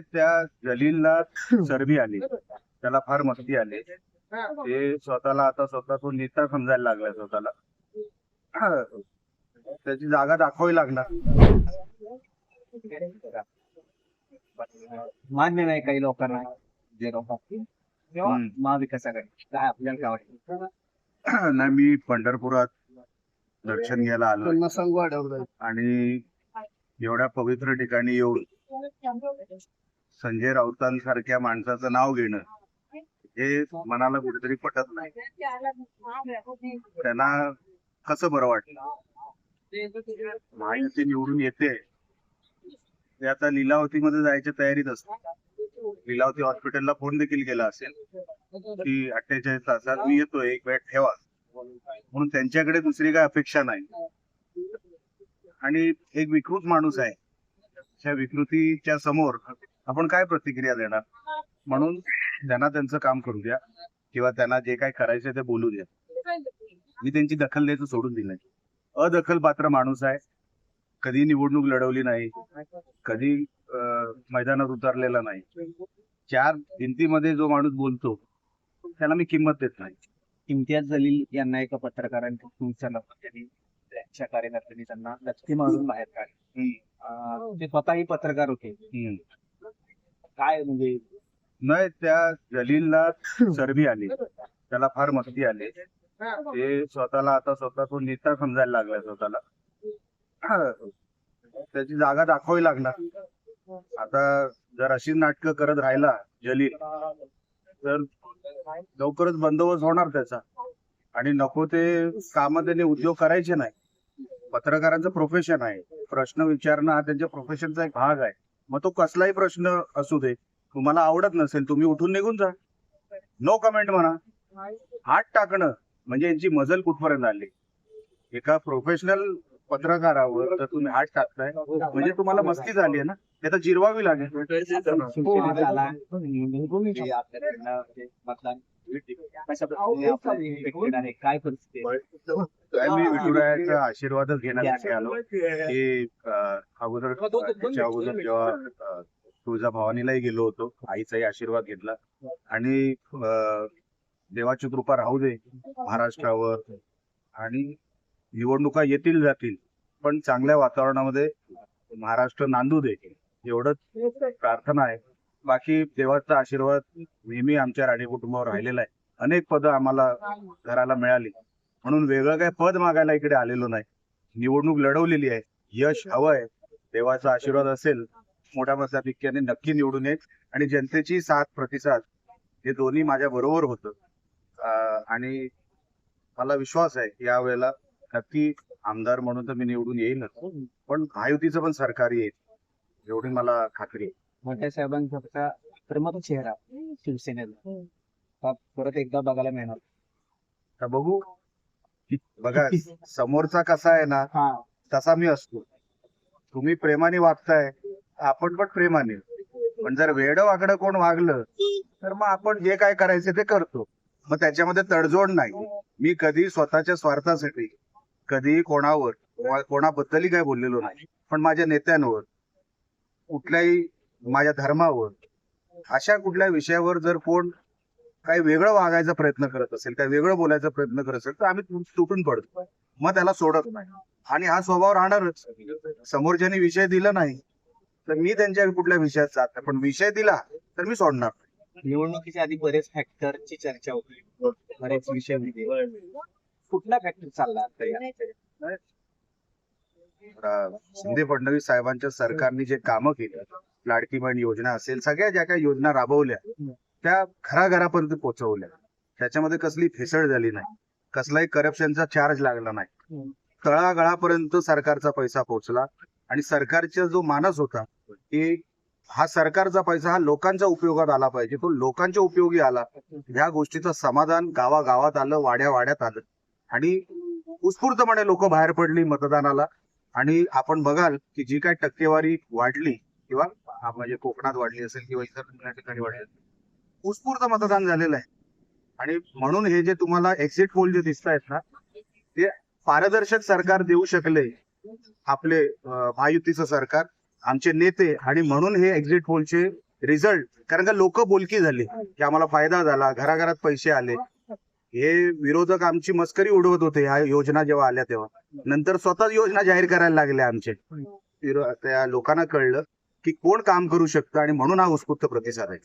त्या जलीलला चरबी आली. त्याला फार मस्ती आली. ते स्वतःला आता स्वतः तो नेता समजायला लागला स्वतःला. त्याची जागा दाखवावी लागणार. मान्य नाही काही लोकांना जे. महाविकासाकडे. काय आपल्याला काय वाटतं? नाही मी पंढरपुरात दर्शन घ्यायला आलो. आणि एवढ्या पवित्र ठिकाणी येऊन संजय राऊतांसारख्या माणसाचं नाव घेणं हे मनाला कुठेतरी पटत नाही. त्यांना कसं बरं वाटलं? महायुती निवडून येते. ते आता लीलावतीमध्ये जायच्या तयारीत असतात. लीलावती हॉस्पिटलला फोन देखील केला असेल. की अठ्ठेचाळीस तासात मी येतोय एक वेळ ठेवा. म्हणून त्यांच्याकडे दुसरी काय अपेक्षा नाही. आणि एक विकृत माणूस आहे. त्या विकृतीच्या समोर आपण काय प्रतिक्रिया देणार? म्हणून त्यांना त्यांचं काम करू द्या किंवा त्यांना जे काय करायचं ते बोलू द्या. मी त्यांची दखल द्यायचं सोडून दिलंय. अदखल पात्र माणूस आहे. कधी निवडणूक लढवली नाही. कधी मैदानात उतरलेला नाही. चार भिंतीमध्ये जो माणूस बोलतो त्याला मी किंमत देत नाही. इम्तियाज जलील यांना एका पत्रकारांनी त्यांच्या कार्यकर्त्यांनी त्यांना लटके मारून बाहेर काढले. ते स्वतःही पत्रकार होते. काय म्हणजे? नाही त्या जलीलला चरबी आली. त्याला फार मस्ती आली. ते स्वतःला आता स्वतः तो नेता समजायला लागलाय स्वतःला. त्याची जागा दाखवावी लागणार. आता जर अशी नाटकं करत राहिला जलील तर लवकरच बंदोबस्त होणार त्याचा. आणि नको ते काम त्याने उद्योग करायचे नाही. पत्रकारांचं प्रोफेशन आहे. प्रश्न विचारणं हा त्यांच्या प्रोफेशनचा एक भाग आहे. मग तो कसलाही प्रश्न असू दे तुम्हाला आवडत नसेल तुम्ही उठून निघून जा. नो कमेंट म्हणा. हात टाकणं म्हणजे यांची मजल कुठपर्यंत आली? एका प्रोफेशनल पत्रकारावर तर तुम्ही हात टाकताय. म्हणजे तुम्हाला मस्ती झाली आहे ना? ते तर जिरवावी लागेल? काय मी विठुरायाचा आशीर्वादच घेण्यासाठी आलो. की अगोदर त्याच्या अगोदर जेव्हा तुळजा भवानीलाही गेलो होतो. आईचाही आशीर्वाद घेतला. आणि देवाची कृपा राहू दे महाराष्ट्रावर. आणि निवडणुका येतील जातील. पण चांगल्या वातावरणामध्ये महाराष्ट्र नांदू दे. एवढंच प्रार्थना आहे. बाकी देवाचा आशीर्वाद नेहमी आमच्या राणी कुटुंबावर राहिलेला आहे. अनेक पदं आम्हाला घराला मिळाली. म्हणून वेगळं काय पद मागायला इकडे आलेलो नाही. निवडणूक लढवलेली आहे. यश हवंय देवाचा आशीर्वाद असेल मोठ्या मताधिक्याने नक्की निवडून येईल आणि जनतेची साथ प्रतिसाद हे दोन्ही माझ्या बरोबर होतं. आणि मला विश्वास आहे की यावेळेला नक्की आमदार म्हणून तर मी निवडून येईनच पण महायुतीचं पण सरकार येईल एवढी मला खात्री आहे. मोठ्या साहेबांचा प्रमुख चेहरा शिवसेनेला. हा परत एकदा बघायला मिळणार. तर बघू. बघा समोरचा कसा आहे ना तसा मी असतो. तुम्ही प्रेमाने वागताय आपण पण प्रेमाने. पण जर वेड वाकडं कोण वागलं तर मग आपण जे काय करायचं ते करतो. मग त्याच्यामध्ये तडजोड नाही. मी कधी स्वतःच्या स्वार्थासाठी कधी कोणावर कोणाबद्दलही काय बोललेलो नाही. पण माझ्या नेत्यांवर कुठल्याही माझ्या धर्मावर अशा कुठल्या विषयावर जर कोण काही वेगळं वागायचा प्रयत्न करत असेल काही वेगळं बोलायचा प्रयत्न करत असेल तर आम्ही तु- तुटून पडतो. मग त्याला सोडत नाही. आणि हा स्वभाव राहणारच. समोरच्यानी विषय दिला नाही तर मी त्यांच्या कुठल्या विषयात जात नाही. पण विषय दिला तर मी सोडणार निवडणुकीच्या आधी बरेच फॅक्टरची चर्चा होती. बरेच विषय होते. कुठला फॅक्टर चालला आता शिंदे फडणवीस साहेबांच्या सरकारने जे कामं केली लाडकी बहीण योजना असेल सगळ्या ज्या काही योजना राबवल्या त्या घराघरापर्यंत पोहोचवल्या. त्याच्यामध्ये कसली फेसळ झाली नाही. कसलाही करप्शनचा चार्ज लागला नाही. तळागाळापर्यंत सरकारचा पैसा पोहोचला आणि सरकारचा जो मानस होता की हा सरकारचा पैसा हा लोकांच्या उपयोगात आला पाहिजे. तो लोकांच्या उपयोगी आला. ह्या गोष्टीचं समाधान गावागावात आलं वाड्या वाड्यात आलं. आणि उत्स्फूर्तपणे लोक बाहेर पडली मतदानाला. आणि आपण बघाल की जी काय टक्केवारी वाढली किंवा म्हणजे कोकणात वाढली असेल किंवा इतर ठिकाणी वाढली असेल उत्स्फूर्त मतदान झालेलं आहे. आणि म्हणून हे जे तुम्हाला एक्झिट पोल जे दिसत आहेत ना ते पारदर्शक सरकार देऊ शकले आपले महायुतीचं सरकार आमचे नेते आणि म्हणून हे एक्झिट पोलचे रिझल्ट कारण का लोक बोलकी झाली की आम्हाला फायदा झाला घराघरात पैसे आले. हे विरोधक आमची मस्करी उडवत होते ह्या योजना जेव्हा आल्या तेव्हा. नंतर स्वतःच योजना जाहीर करायला लागले आमचे. त्या लोकांना कळलं की कोण काम करू शकतं आणि म्हणून हा उत्स्फूर्त प्रतिसाद आहे.